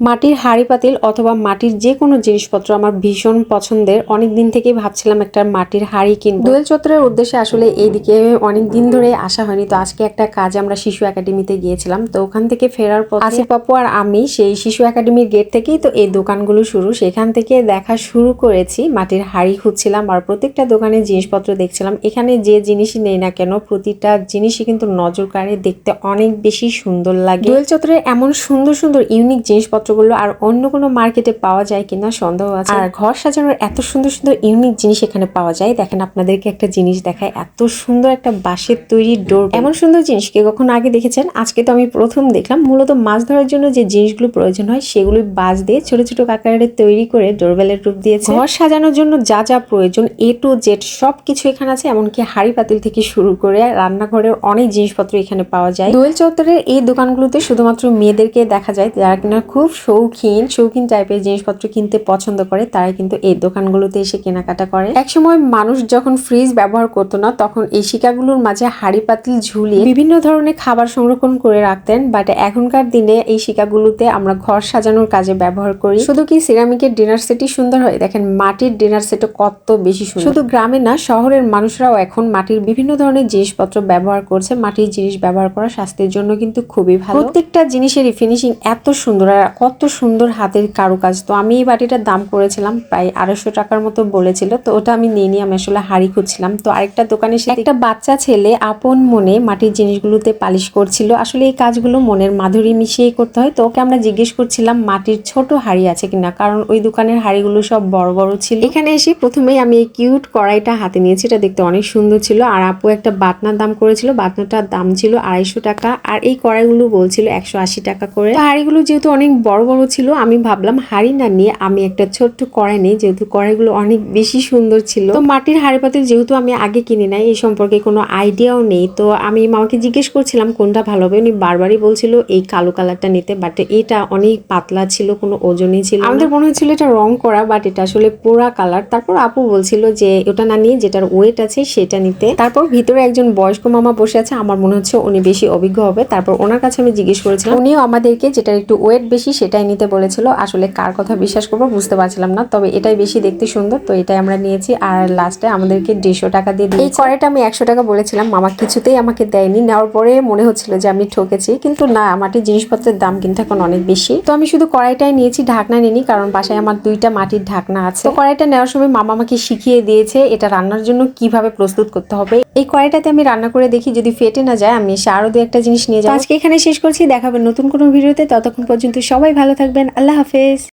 মাটির হাঁড়ি পাতিল অথবা মাটির যে কোনো জিনিসপত্র আমার ভীষণ পছন্দের। অনেক দিন থেকেই ভাবছিলাম একটা মাটির হাঁড়ি কিনবো। দোয়েল চত্বরের উদ্দেশ্যে আসলে এইদিকে অনেক দিন ধরে আসা হয়নি। তো আজকে একটা কাজ আমরা শিশু একাডেমিতে গিয়েছিলাম। তো ওখান থেকে ফেরার পর আসিফ পাপু আর আমি সেই শিশু একাডেমির গেট থেকেই তো এই দোকানগুলো শুরু। সেখান থেকে দেখা শুরু করেছি। মাটির হাঁড়ি খুঁজছিলাম আর প্রত্যেকটা দোকানে জিনিসপত্র দেখছিলাম। এখানে যে জিনিসই নেই না কেন প্রতিটা জিনিসই কিন্তু নজর কাড়ে দেখতে অনেক বেশি সুন্দর লাগে। দোয়েল চত্বরে এমন সুন্দর সুন্দর ইউনিক জিনিসপত্রগুলো আর অন্য কোনো মার্কেটে পাওয়া যায় কিনা সন্দেহ আছে। আর ঘর সাজানোর এত সুন্দর সুন্দর ইউনিক জিনিস এখানে পাওয়া যায়। দেখেন আপনাদেরকে একটা জিনিস দেখায়, এত সুন্দর একটা বাঁশের তৈরি ডোর এমন সুন্দর জিনিস কে কখনো আগে দেখেছেন? আজকে তো আমি প্রথম দেখলাম। মূলত মাছ ধরার জন্য যে জিনিসগুলো প্রয়োজন হয়, সেগুলো বাঁশ দিয়ে ছোট ছোট আকারে তৈরি করে ডোরবেলের রূপ দিয়েছে। ঘর সাজানোর জন্য যা যা প্রয়োজন এ টু জেড সব কিছু এখানে আছে, এমনকি হাড়ি পাতিল থেকে শুরু করে রান্নাঘরের অনেক জিনিসপত্র এখানে পাওয়া যায়। দোয়েল চত্বরের এই দোকানগুলোতে শুধুমাত্র মেয়েদেরকে দেখা যায়, যারা কিনা খুব শৌখিন শৌখিন টাইপের জিনিসপত্র কিনতে পছন্দ করে, তারা কিন্তু এই দোকানগুলোতে এসে কেনাকাটা করে। একসময় মানুষ যখন ফ্রিজ ব্যবহার করতো না, তখন এই শিকাগুলোর মাঝে হাড়ি পাতিল ঝুলিয়ে বিভিন্ন ধরনের খাবার সংরক্ষণ করে রাখতেন বাট এখনকার দিনে এই শিকাগুলোতে আমরা ঘর সাজানোর কাজে ব্যবহার করি। শুধু কি সিরামিকের ডিনার সেটই সুন্দর হয়? দেখেন, মাটির ডিনার সেটও কত বেশি সুন্দর। শুধু গ্রামে না, শহরের মানুষরাও এখন মাটির বিভিন্ন ধরনের জিনিসপত্র ব্যবহার করছে। মাটির জিনিস ব্যবহার করা স্বাস্থ্যের জন্য কিন্তু খুবই ভালো। প্রত্যেকটা জিনিসেরই ফিনিশিং এত সুন্দর। আর কত সুন্দর হাতের কারুকাজ। তো আমি এই বাটিটার দাম করেছিলাম প্রায় আড়াইশো টাকার মতো বলেছিল, তো ওটা আমি নিয়ে নিয়ে আমি আসলে হাড়ি খুঁজছিলাম। তো আরেকটা দোকানে এসে একটা বাচ্চা ছেলে আপন মনে মাটির জিনিসগুলোতে পালিশ করছিল। আসলে এই কাজগুলো মনের মাধুরী মিশিয়ে করতে হয়। তো ওকে আমরা জিজ্ঞেস করছিলাম, মাটির ছোট হাড়ি আছে কিনা? কারণ ওই দোকানের হাড়িগুলো সব বড় বড় ছিল। এখানে এসে প্রথমেই আমি এই কিউট কড়াইটা হাতে নিয়েছি। এটা দেখতে অনেক সুন্দর ছিল। আর আপু একটা বাটনার দাম করেছিল। বাটনাটার দাম ছিল আড়াইশো টাকা। আর এই কড়াইগুলো বলছিল একশো আশি টাকা করে। হাড়িগুলো যেহেতু অনেক বড় বড় বড় ছিল, আমি ভাবলাম হাড়ি না নিয়ে আমি একটা ছোট্ট কড়াই নিই, যেহেতু কড়াইগুলো অনেক বেশি সুন্দর ছিল। তো মাটির হাড়ি পাতিল যেহেতু আমি আগে কিনে নাই এই সম্পর্কে কোনো আইডিয়াও নেই। তো আমি মামাকে জিজ্ঞেস করছিলাম, কোনটা ভালো হবে? উনি বারবারই বলছিল, এই কালো কালারটা নিতে। বাট এটা অনেক পাতলা ছিল, কোনো ওজনই ছিল আমাদের মনে হচ্ছিল এটা রং করা বাট এটা আসলে পোড়া কালার। তারপর আপু বলছিল যে, ওটা না নিয়ে যেটার ওয়েট আছে সেটা নিতে। তারপর ভিতরে একজন বয়স্ক মামা বসে আছে, আমার মনে হচ্ছে উনি বেশি অভিজ্ঞ হবে। তারপর ওনার কাছে আমি জিজ্ঞেস করেছিলাম, উনিও আমাদেরকে যেটার একটু ওয়েট বেশি সেটাই নিতে বলেছিল। আসলে কার কথা বিশ্বাস করব বুঝতে পারছিলাম না, তবে এটাই বেশি দেখতে সুন্দর। তো এটাই আমরা নিয়েছি আর লাস্টে আমাদেরকে দেড়শো টাকা দিয়ে এই কড়াইটা আমি একশো টাকা বলেছিলাম, মামা কিছুতেই আমাকে দেয়নি। নেওয়ার পরে মনে হচ্ছিল যে আমি ঠকেছি, কিন্তু না মাটির জিনিসপত্রের দাম কিন্তু এখন অনেক বেশি। তো আমি শুধু কড়াইটাই নিয়েছি, ঢাকনা নিইনি, কারণ বাসায় আমার দুইটা মাটির ঢাকনা আছে। তো কড়াইটা নেওয়ার সময় মামা আমাকে শিখিয়ে দিয়েছে, এটা রান্নার জন্য কীভাবে প্রস্তুত করতে হবে। এই কড়াইটাতে আমি রান্না করে দেখি, যদি ফেটে না যায়, আমি এসে আরও দু একটা জিনিস নিয়ে যাব। আজকে এখানে শেষ করছি দেখাবেন নতুন কোনো ভিডিওতে, ততক্ষণ পর্যন্ত সবাই ভালো থাকবেন, আল্লাহ হাফেজ।